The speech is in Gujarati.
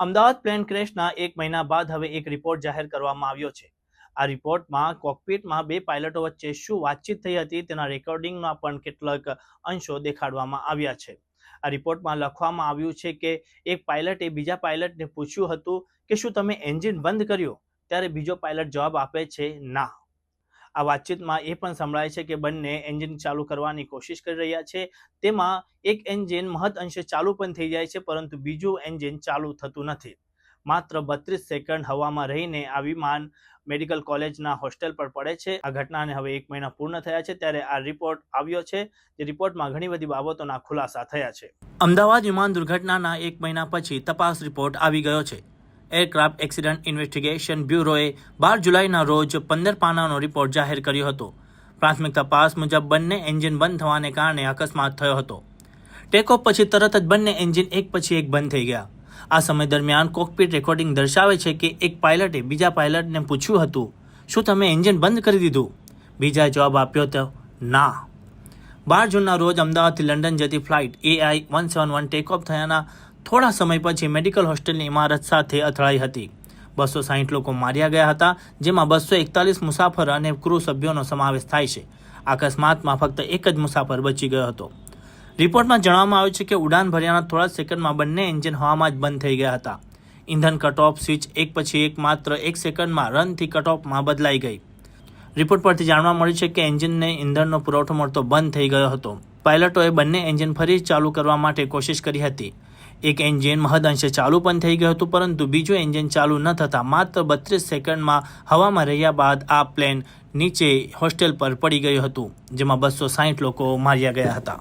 અમદાવાદ પ્લેન ક્રેશના એક મહિના બાદ હવે એક રિપોર્ટ જાહેર કરવામાં આવ્યો છે. આ રિપોર્ટમાં કોકપીટમાં બે પાયલટો વચ્ચે શું વાતચીત થઈ હતી તેના રેકોર્ડિંગના પણ કેટલાક અંશો દેખાડવામાં આવ્યા છે. આ રિપોર્ટમાં લખવામાં આવ્યું છે કે એક પાયલટે બીજા પાયલટને પૂછ્યું હતું કે શું તમે એન્જિન બંધ કર્યું? ત્યારે બીજો પાયલટ જવાબ આપે છે, ના. આ વાતચીતમાં એ પણ સંભળાય છે કે બંને એન્જિન ચાલુ કરવાની કોશિશ કરી રહ્યા છે. તેમાં એક એન્જિન મહદ અંશે ચાલુ પણ થઈ જાય છે, પરંતુ બીજું એન્જિન ચાલુ થતું નથી. માત્ર બત્રીસ સેકન્ડ હવામાં રહીને આ વિમાન મેડિકલ કોલેજના હોસ્ટેલ પર પડે છે. આ ઘટનાને હવે એક મહિના પૂર્ણ થયા છે, ત્યારે આ રિપોર્ટ આવ્યો છે, જે રિપોર્ટમાં ઘણી બધી બાબતોના ખુલાસા થયા છે. અમદાવાદ વિમાન દુર્ઘટનાના એક મહિના પછી તપાસ રિપોર્ટ આવી ગયો છે. એરક્રાફ્ટ એક્સિડન્ટ ઇન્વેસ્ટિગેશન બ્યુરોએ બાર જુલાઈના રોજ પંદર પાનાનો રિપોર્ટ જાહેર કર્યો હતો. પ્રાથમિક તપાસ મુજબ બંને એન્જિન બંધ થવાને કારણે અકસ્માત થયો હતો. ટેકઓફ પછી તરત જ બંને એન્જિન એક પછી એક બંધ થઈ ગયા. આ સમય દરમિયાન કોકપીટ રેકોર્ડિંગ દર્શાવે છે કે એક પાયલટે બીજા પાયલટને પૂછ્યું હતું, શું તમે એન્જિન બંધ કરી દીધું? બીજાએ જવાબ આપ્યો તો, ના. બાર જૂનના રોજ અમદાવાદથી લંડન જતી flight AI one seven one takeoff થયાના થોડા સમય પછી મેડિકલ હોસ્ટેલની ઇમારત સાથે અથડાઈ હતી. બસો સાહીઠ લોકો માર્યા ગયા હતા, જેમાં બસો એકતાલીસ મુસાફર અને ક્રૂ સભ્યોનો સમાવેશ થાય છે. અકસ્માતમાં ફક્ત એક જ મુસાફર બચી ગયો હતો. રિપોર્ટમાં જણાવવામાં આવ્યું છે કે ઉડાન ભર્યાના થોડા સેકન્ડમાં બંને એન્જિન હવામાં જ બંધ થઈ ગયા હતા. ઇંધન કટ સ્વિચ એક પછી એક માત્ર એક સેકન્ડમાં રનથી કટ ઓફમાં બદલાઈ ગઈ. રિપોર્ટ પરથી જાણવા મળ્યું છે કે એન્જિનને ઇંધણનો પુરવઠો મળતો બંધ થઈ ગયો હતો. પાયલટોએ બંને એન્જિન ફરી ચાલુ કરવા માટે કોશિશ કરી હતી. એક એન્જિન મહદઅંશે ચાલુ પણ થઈ ગયું હતું, પરંતુ બીજું એન્જિન ચાલુ ન થતાં માત્ર બત્રીસ સેકન્ડમાં હવામાં રહ્યા બાદ આ પ્લેન નીચે હોસ્ટેલ પર પડી ગયું હતું, જેમાં બસો સાહીઠ લોકો માર્યા ગયા હતા.